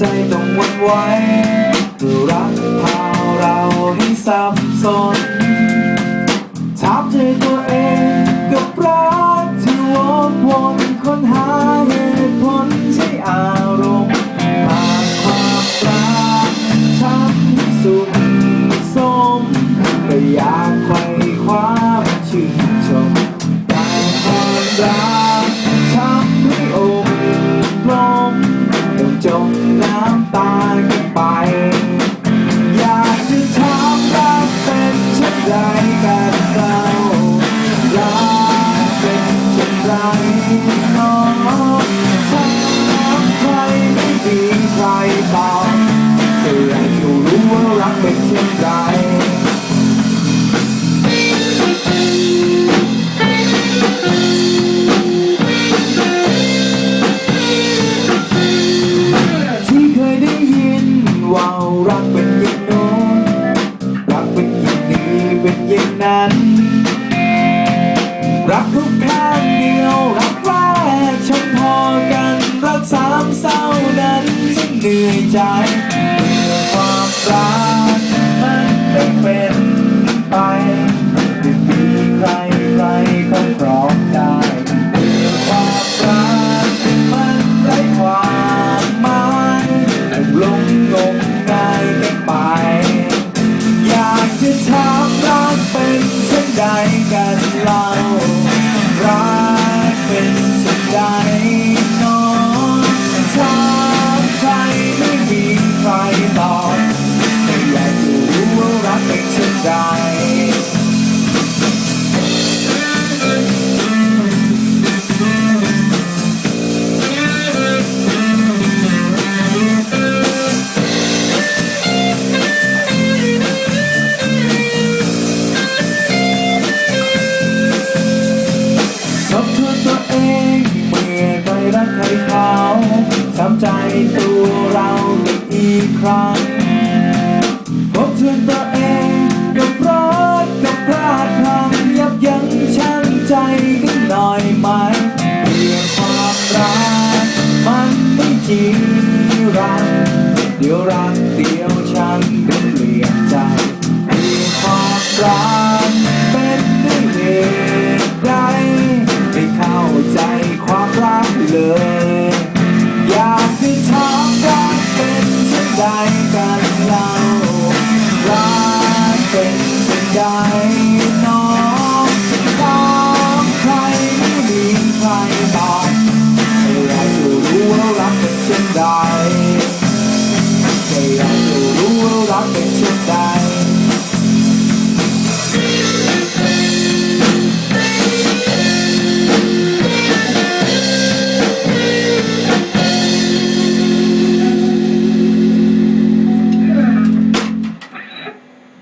ใจต้องวนไว้รักพาเราให้สับสนถามใจตัวเองกับรักที่วกวนค้นหาเหตุผลใช้อารมณ์หากความรักทำให้สุขสมก็อยาก รน้องถามใครไม่มีใครตอบแต่อยากจะรู้ว่ารักเป็นเช่นไรที่เคยได้ยินว่ารักเป็นอย่างโน้นรักเป็นอย่างนี้เป็นอย่างนั้น รักทุก สามเศร้านั้นฉันเหนื่อยใจเมื่อความรัก ใดทบทวนตัวเองเมื่อเคยรักใครเขาทำใจตัวเราอีกครั้ง กันเรารักเป็นเช่นใดน้องของใครไม่มีใครตอบแต่อยากจะรู้ว่ารักเป็นเช่นใดแต่อยากจะรู้ว่ารักเป็นเช่นใด